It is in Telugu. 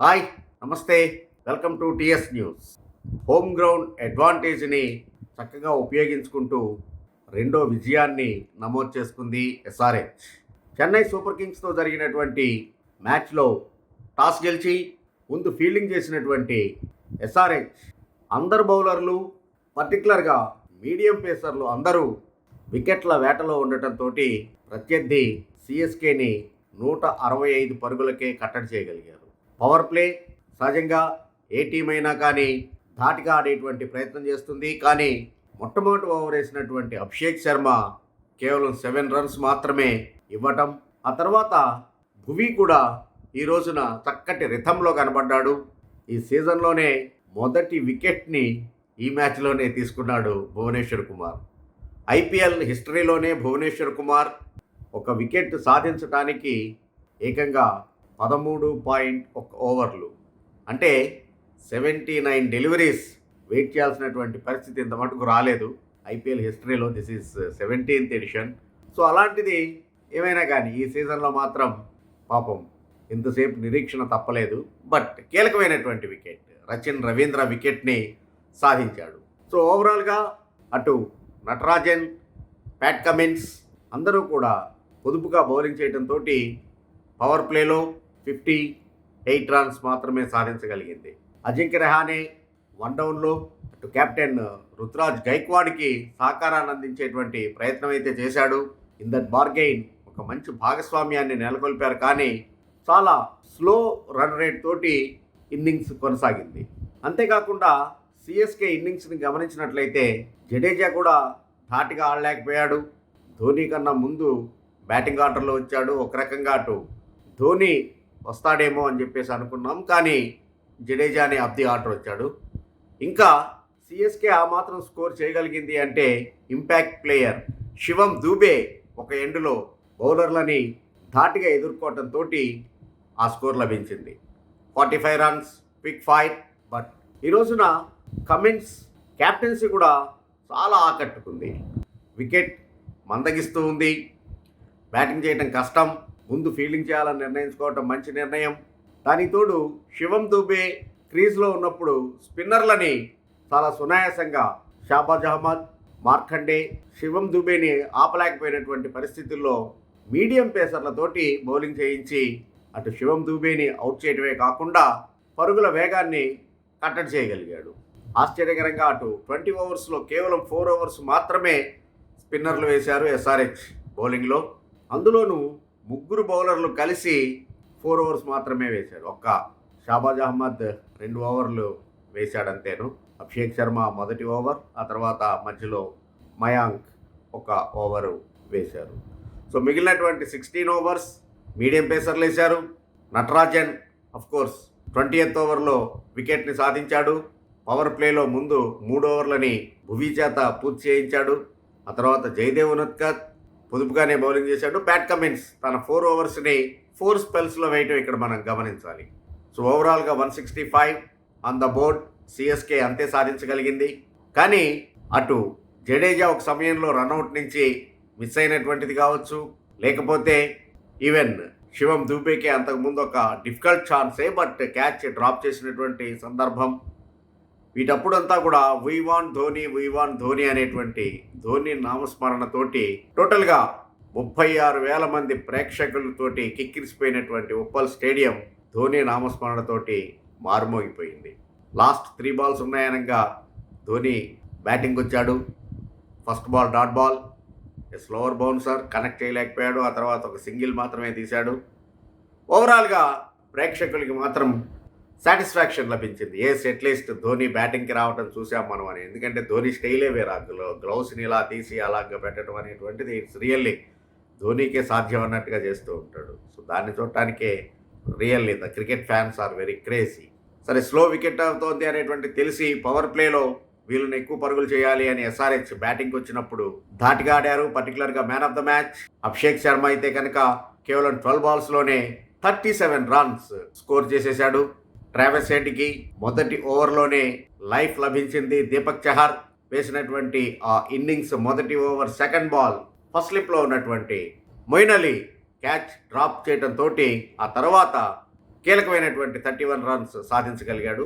హాయ్ నమస్తే. Welcome to TS news. Home ground అడ్వాంటేజ్ని చక్కగా ఉపయోగించుకుంటూ రెండో విజయాన్ని నమోదు చేసుకుంది ఎస్ఆర్హెచ్ చెన్నై సూపర్ కింగ్స్తో జరిగినటువంటి మ్యాచ్లో టాస్ గెలిచి ముందు ఫీల్డింగ్ చేసినటువంటి ఎస్ఆర్హెచ్ అందరు బౌలర్లు పర్టికులర్గా మీడియం పేసర్లు అందరూ వికెట్ల వేటలో ఉండటంతో ప్రత్యర్థి సిఎస్కేని నూట అరవై ఐదు పరుగులకే కట్టడి చేయగలిగారు. పవర్ ప్లే సహజంగా ఏ టీం అయినా కానీ ధాటిగా ఆడేటువంటి ప్రయత్నం చేస్తుంది. కానీ మొట్టమొదటి ఓవర్ వేసినటువంటి అభిషేక్ శర్మ కేవలం సెవెన్ రన్స్ మాత్రమే ఇవ్వటం. ఆ తర్వాత భువి కూడా ఈ రోజున చక్కటి రిథంలో కనబడ్డాడు. ఈ సీజన్లోనే మొదటి వికెట్ని ఈ మ్యాచ్లోనే తీసుకున్నాడు భువనేశ్వర్ కుమార్. ఐపీఎల్ హిస్టరీలోనే భువనేశ్వర్ కుమార్ ఒక వికెట్ సాధించడానికి ఏకంగా పదమూడు పాయింట్ ఒక ఓవర్లు. అంటే సెవెంటీ నైన్ డెలివరీస్ వెయిట్ చేయాల్సినటువంటి పరిస్థితి ఇంత మటుకు రాలేదు. ఐపీఎల్ హిస్టరీలో this is seventeenth edition. So అలాంటిది ఏమైనా కానీ ఈ సీజన్లో మాత్రం పాపం ఇంతసేపు నిరీక్షణ తప్పలేదు. బట్ కీలకమైనటువంటి వికెట్ రచిన్ రవీంద్ర వికెట్ని సాధించాడు. సో ఓవరాల్గా అటు నటరాజన్ ప్యాట్ కమిన్స్ అందరూ కూడా పొదుపుగా బౌలింగ్ చేయడంతో పవర్ ప్లేలో ఫిఫ్టీ ఎయిట్ రన్స్ మాత్రమే సాధించగలిగింది. అజింక్య రెహానే వన్ డౌన్లో అటు కెప్టెన్ రుతురాజ్ గైక్వాడ్కి సహకారాన్ని అందించేటువంటి ప్రయత్నం అయితే చేశాడు. ఇన్ దట్ బార్గెయిన్ ఒక మంచి భాగస్వామ్యాన్ని నెలకొల్పారు కానీ చాలా స్లో రన్ రేట్ తోటి ఇన్నింగ్స్ కొనసాగింది. అంతేకాకుండా సిఎస్కే ఇన్నింగ్స్ని గమనించినట్లయితే జడేజా కూడా ధాటిగా ఆడలేకపోయాడు. ధోని కన్నా ముందు బ్యాటింగ్ ఆర్డర్లో వచ్చాడు. ఒక రకంగా అటు ధోని వస్తాడేమో అని చెప్పేసి అనుకున్నాం. కానీ జడేజా అనే ది ఆర్డర్ వచ్చాడు. ఇంకా సిఎస్కే ఆ మాత్రం స్కోర్ చేయగలిగింది అంటే ఇంపాక్ట్ ప్లేయర్ శివం దూబే ఒక ఎండులో బౌలర్లని ధాటిగా ఎదుర్కోవటంతో ఆ స్కోర్ లభించింది. Forty five runs quick five but ఈ రోజున కమిన్స్ క్యాప్టెన్సీ కూడా చాలా ఆకట్టుకుంది. వికెట్ మందగిస్తూ ఉంది. బ్యాటింగ్ చేయడం కష్టం. ముందు ఫీల్డింగ్ చేయాలని నిర్ణయించుకోవటం మంచి నిర్ణయం. దానికి తోడు శివం దుబే క్రీజ్లో ఉన్నప్పుడు స్పిన్నర్లని చాలా సునాయాసంగా షాబాజ్ అహ్మద్ మార్కండే శివం దుబేని ఆపలేకపోయినటువంటి పరిస్థితుల్లో మీడియం పేసర్లతోటి బౌలింగ్ చేయించి అటు శివం దుబేని అవుట్ చేయడమే కాకుండా పరుగుల వేగాన్ని కట్టడి చేయగలిగాడు. ఆశ్చర్యకరంగా అటు ట్వంటీ ఓవర్స్లో కేవలం ఫోర్ ఓవర్స్ మాత్రమే స్పిన్నర్లు వేశారు ఎస్ఆర్హెచ్ బౌలింగ్లో. అందులోనూ ముగ్గురు బౌలర్లు కలిసి ఫోర్ ఓవర్స్ మాత్రమే వేశారు. ఒక్క షాబాజ్ అహ్మద్ రెండు ఓవర్లు వేశాడంతేను. అభిషేక్ శర్మ మొదటి ఓవర్ ఆ తర్వాత మధ్యలో మయాంక్ ఒక ఓవరు వేశారు. సో మిగిలినటువంటి సిక్స్టీన్ ఓవర్స్ మీడియం పేసర్లు వేశారు. Natarajan of course twenty eighth ఓవర్లో వికెట్ని సాధించాడు. పవర్ ప్లేలో ముందు మూడు ఓవర్లని భువీ చేత పూర్తి చేయించాడు. ఆ తర్వాత జయదేవ్ ఉనత్కత్ పొదుపుగానే బౌలింగ్ చేశాడు. ప్యాట్ కమిన్స్ తన ఫోర్ ఓవర్స్ని ఫోర్ స్పెల్స్లో వేయటం ఇక్కడ మనం గమనించాలి. సో ఓవరాల్గా one sixty five on the board CSK అంతే సాధించగలిగింది. కానీ అటు జడేజా ఒక సమయంలో రన్అట్ నుంచి మిస్ అయినటువంటిది కావచ్చు. లేకపోతే ఈవెన్ శివం దూబేకే అంతకుముందు ఒక డిఫికల్ట్ ఛాన్సే బట్ క్యాచ్ డ్రాప్ చేసినటువంటి సందర్భం. వీటప్పుడంతా కూడా వీవాన్ ధోని వీవాన్ ధోని అనేటువంటి ధోని నామస్మరణతోటి టోటల్గా ముప్పై ఆరు వేల మంది ప్రేక్షకులతోటి కిక్కిరిసిపోయినటువంటి ఉప్పల్ స్టేడియం ధోని నామస్మరణతోటి మారుమోగిపోయింది. లాస్ట్ త్రీ బాల్స్ ఉన్నాయనగా ధోని బ్యాటింగ్ వచ్చాడు first ball dot ball slower bouncer connect చేయలేకపోయాడు. ఆ తర్వాత ఒక సింగిల్ మాత్రమే తీశాడు. ఓవరాల్గా ప్రేక్షకులకి మాత్రం సాటిస్ఫాక్షన్ లభించింది. ఏస్ అట్లీస్ట్ ధోని బ్యాటింగ్కి రావడం చూసాం మనం అని. ఎందుకంటే ధోని స్టైలే వేరా. గ్లో గ్లౌస్ని ఇలా తీసి అలాగ పెట్టడం అనేటువంటిది ఇట్స్ రియల్లీ ధోనికే సాధ్యం అన్నట్టుగా చేస్తూ ఉంటాడు. సో దాన్ని చూడటానికే really the cricket fans are very crazy సరే స్లో వికెట్ అవుతోంది అనేటువంటి తెలిసి పవర్ ప్లేలో వీళ్ళని ఎక్కువ పరుగులు చేయాలి అని ఎస్ఆర్హెచ్ బ్యాటింగ్ వచ్చినప్పుడు ధాటిగా ఆడారు పర్టికులర్గా man of the match Abhishek Sharma అయితే కనుక కేవలం ట్వెల్వ్ బాల్స్లోనే థర్టీ సెవెన్ రన్స్ స్కోర్ చేసేశాడు. ట్రావెస్ హెడ్కి మొదటి ఓవర్లోనే లైఫ్ లభించింది దీపక్ చహర్. వేసినటువంటి ఆ ఇన్నింగ్స్ మొదటి ఓవర్ సెకండ్ బాల్. ఫస్ట్ స్లిప్లో ఉన్నటువంటి మొయిన్ అలీ క్యాచ్ డ్రాప్ చేయడంతో ఆ తర్వాత కీలకమైనటువంటి థర్టీ వన్ రన్స్ సాధించగలిగాడు.